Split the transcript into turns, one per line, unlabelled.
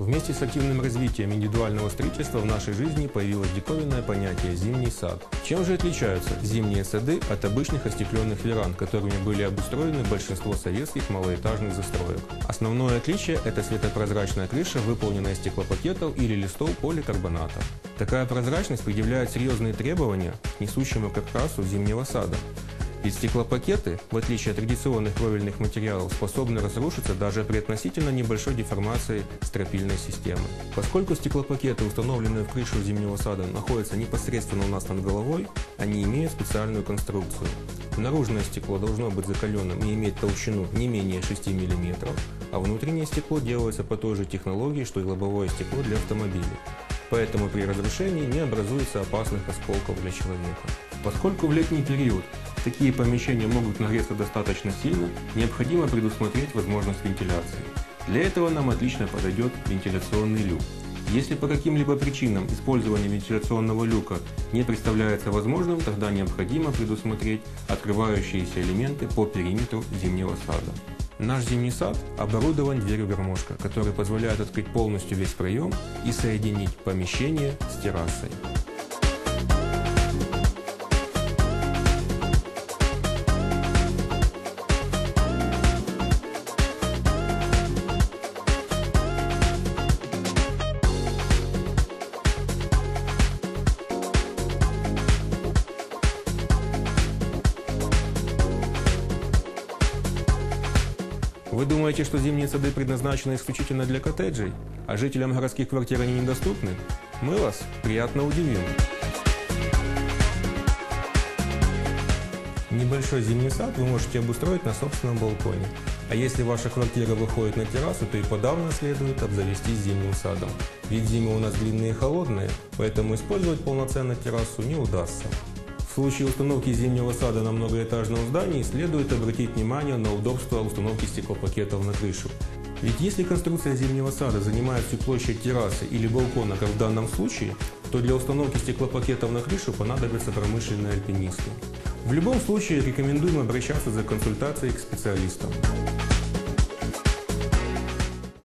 Вместе с активным развитием индивидуального строительства в нашей жизни появилось диковинное понятие «зимний сад». Чем же отличаются зимние сады от обычных остекленных веранд, которыми были обустроены большинство советских малоэтажных застроек? Основное отличие – это светопрозрачная крыша, выполненная из стеклопакетов или листов поликарбоната. Такая прозрачность предъявляет серьезные требования к несущему каркасу зимнего сада. Ведь стеклопакеты, в отличие от традиционных кровельных материалов, способны разрушиться даже при относительно небольшой деформации стропильной системы. Поскольку стеклопакеты, установленные в крышу зимнего сада, находятся непосредственно у нас над головой, они имеют специальную конструкцию. Наружное стекло должно быть закаленным и иметь толщину не менее 6 мм, а внутреннее стекло делается по той же технологии, что и лобовое стекло для автомобилей. Поэтому при разрушении не образуется опасных осколков для человека. Поскольку в летний период такие помещения могут нагреться достаточно сильно, необходимо предусмотреть возможность вентиляции. Для этого нам отлично подойдет вентиляционный люк. Если по каким-либо причинам использование вентиляционного люка не представляется возможным, тогда необходимо предусмотреть открывающиеся элементы по периметру зимнего сада. Наш зимний сад оборудован дверью-гармошка, который позволяет открыть полностью весь проем и соединить помещение с террасой. Вы думаете, что зимние сады предназначены исключительно для коттеджей, а жителям городских квартир они недоступны? Мы вас приятно удивим. Небольшой зимний сад вы можете обустроить на собственном балконе. А если ваша квартира выходит на террасу, то и подавно следует обзавестись зимним садом. Ведь зимы у нас длинные и холодные, поэтому использовать полноценно террасу не удастся. В случае установки зимнего сада на многоэтажном здании следует обратить внимание на удобство установки стеклопакетов на крышу. Ведь если конструкция зимнего сада занимает всю площадь террасы или балкона, как в данном случае, то для установки стеклопакетов на крышу понадобятся промышленные альпинисты. В любом случае рекомендуем обращаться за консультацией к специалистам.